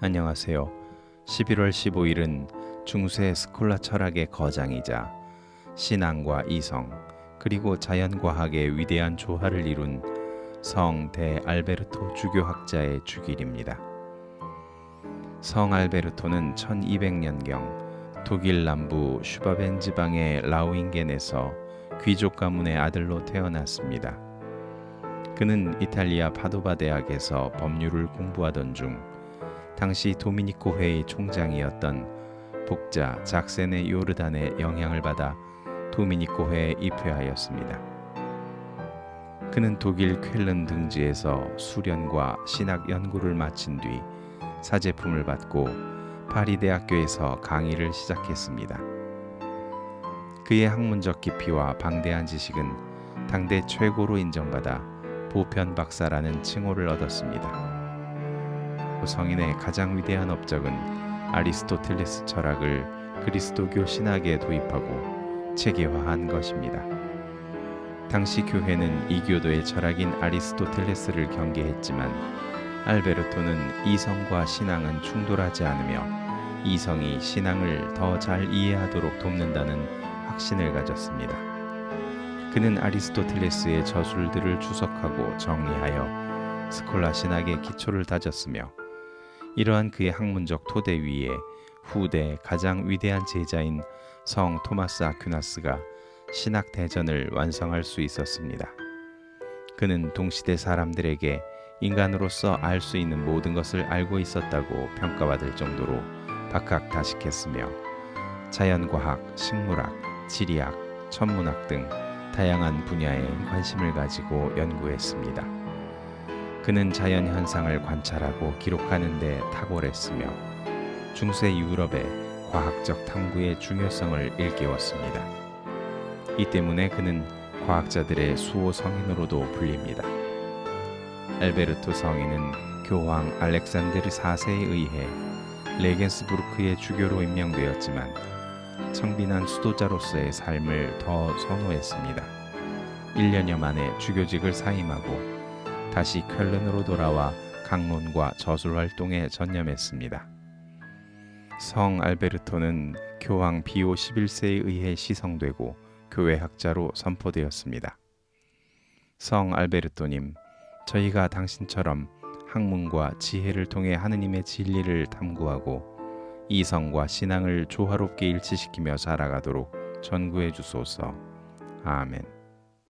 안녕하세요. 11월 15일은 중세 스콜라 철학의 거장이자 신앙과 이성 그리고 자연과학의 위대한 조화를 이룬 성 대 알베르토 주교학자의 주길입니다. 성 알베르토는 1200년경 독일 남부 슈바벤 지방의 라우잉겐에서 귀족 가문의 아들로 태어났습니다. 그는 이탈리아 파도바 대학에서 법률을 공부하던 중 당시 도미니코 회의 총장이었던 복자 작센의 요르단의 영향을 받아 도미니코 회에 입회하였습니다. 그는 독일 쾰른 등지에서 수련과 신학 연구를 마친 뒤 사제품을 받고 파리 대학교에서 강의를 시작했습니다. 그의 학문적 깊이와 방대한 지식은 당대 최고로 인정받아 보편 박사라는 칭호를 얻었습니다. 성인의 가장 위대한 업적은 아리스토텔레스 철학을 그리스도교 신학에 도입하고 체계화한 것입니다. 당시 교회는 이교도의 철학인 아리스토텔레스를 경계했지만 알베르토는 이성과 신앙은 충돌하지 않으며 이성이 신앙을 더 잘 이해하도록 돕는다는 확신을 가졌습니다. 그는 아리스토텔레스의 저술들을 추석하고 정리하여 스콜라 신학의 기초를 다졌으며 이러한 그의 학문적 토대 위에 후대 가장 위대한 제자인 성 토마스 아퀴나스가 신학 대전을 완성할 수 있었습니다. 그는 동시대 사람들에게 인간으로서 알 수 있는 모든 것을 알고 있었다고 평가받을 정도로 박학다식했으며 자연과학, 식물학, 지리학, 천문학 등 다양한 분야에 관심을 가지고 연구했습니다. 그는 자연 현상을 관찰하고 기록하는 데 탁월했으며 중세 유럽의 과학적 탐구의 중요성을 일깨웠습니다. 이 때문에 그는 과학자들의 수호 성인으로도 불립니다. 알베르토 성인은 교황 알렉산데르 4세에 의해 레겐스부르크의 주교로 임명되었지만 청빈한 수도자로서의 삶을 더 선호했습니다. 1년여 만에 주교직을 사임하고 다시 쾰른으로 돌아와 강론과 저술 활동에 전념했습니다. 성 알베르토는 교황 비오 11세에 의해 시성되고 교회 학자로 선포되었습니다. 성 알베르토님, 저희가 당신처럼 학문과 지혜를 통해 하느님의 진리를 탐구하고 이성과 신앙을 조화롭게 일치시키며 살아가도록 전구해 주소서. 아멘.